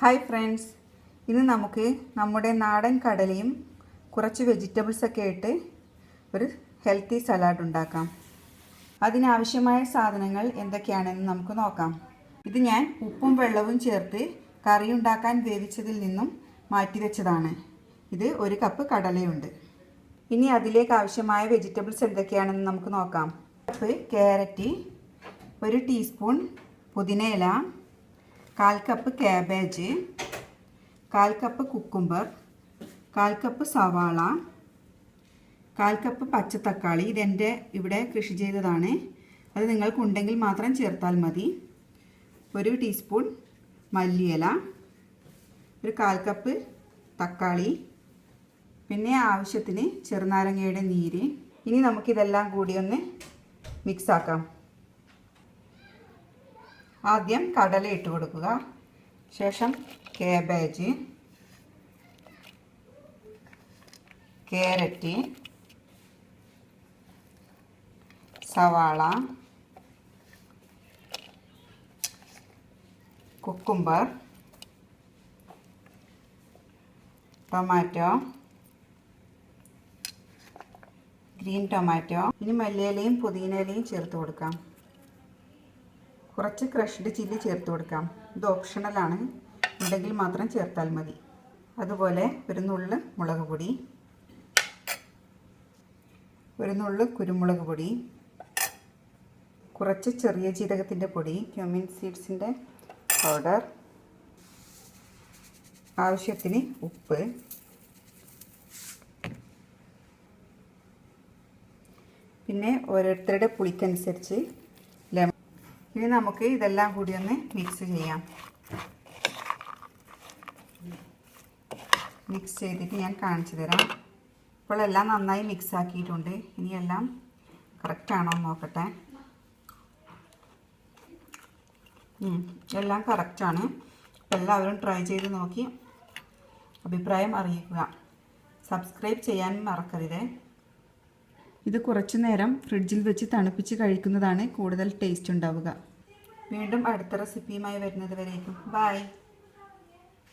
Hi friends ഇന്ന് നമുക്ക് നമ്മുടെ നാടൻ കടലയും കുറച്ച് വെജിറ്റബിൾസൊക്കെ ഇട്ട് ഒരു ഹെൽത്തി സലാഡ് ഉണ്ടാക്കാം. അതിനാവശ്യമായ സാധനങ്ങൾ എന്തൊക്കെയാണെന്ന് നമുക്ക് നോക്കാം. ഇത് ഞാൻ ഉപ്പും വെള്ളവും ചേർത്ത് കറി ഉണ്ടാക്കാൻ വേവിച്ചതിൽ നിന്നും മാറ്റിവെച്ചതാണ് ഇത് ഒരു കപ്പ് കടലയുണ്ട്. ഇനി അതിലേക്ക് ആവശ്യമായ വെജിറ്റബിൾസ് എന്തൊക്കെയാണെന്ന് നമുക്ക് നോക്കാം. കപ്പ് ക്യാരറ്റ് ഒരു ടീസ്പൂൺ പുതിനയില കാൽ കപ്പ് ക്യാബേജ് കാൽ കപ്പ് കുക്കുംബർ കാൽ കപ്പ് സവാള കാൽ കപ്പ് പച്ചത്തക്കാളി. ഇതെന്റെ ഇവിടെ കൃഷി ചെയ്തതാണ്. അത് നിങ്ങൾക്കുണ്ടെങ്കിൽ മാത്രം ചേർത്താൽ മതി. ഒരു ടീസ്പൂൺ മല്ലിയില ഒരു കാൽ കപ്പ് തക്കാളി പിന്നെ ആവശ്യത്തിന് ചെറുനാരങ്ങയുടെ നീര്. ഇനി നമുക്കിതെല്ലാം കൂടി ഒന്ന് മിക്സ് ആക്കാം. ആദ്യം കടല ഇട്ട് കൊടുക്കുക. ശേഷം കേബേജ് കാരറ്റ് സവാള കുക്കുംബർ ടൊമാറ്റോ ഗ്രീൻ ടൊമാറ്റോ ഇനി മല്ലിയിലയും പുതിനയിലയും ചേർത്ത് കൊടുക്കാം. കുറച്ച് ക്രഷ്ഡ് ചില്ലി ചേർത്ത് കൊടുക്കാം. ഇത് ഓപ്ഷണലാണ് ഉണ്ടെങ്കിൽ മാത്രം ചേർത്താൽ മതി. അതുപോലെ ഒരു നുള്ള് മുളക് പൊടി. ഒരു നുള്ള് കുരുമുളക് പൊടി. കുറച്ച് ചെറിയ ജീരകത്തിന്റെ പൊടി ക്യൂമിൻ സീഡ്സിന്റെ പൗഡർ ആവശ്യത്തിന് ഉപ്പ്. പിന്നെ ഓരോരുത്തരുടെ പുളിക്കനുസരിച്ച് ഇനി നമുക്ക് ഇതെല്ലാം കൂടി ഒന്ന് മിക്സ് ചെയ്യാം. മിക്സ് ചെയ്തിട്ട് ഞാൻ കാണിച്ചു തരാം. ഇപ്പോൾ എല്ലാം നന്നായി മിക്സ് ആക്കിയിട്ടുണ്ട്. ഇനി എല്ലാം കറക്റ്റാണോ നോക്കട്ടെ. എല്ലാം കറക്റ്റാണ് എല്ലാവരും ട്രൈ ചെയ്ത് നോക്കി. അഭിപ്രായം അറിയിക്കുക. സബ്സ്ക്രൈബ് ചെയ്യാൻ മറക്കരുത്. ഇത് കുറച്ചു നേരം ഫ്രിഡ്ജിൽ വെച്ച് തണുപ്പിച്ച് കഴിക്കുന്നതാണ് കൂടുതൽ ടേസ്റ്റ് ഉണ്ടാവുക. വീണ്ടും അടുത്ത റെസിപ്പിയുമായി വരുന്നത് വരേക്കും. ബായ്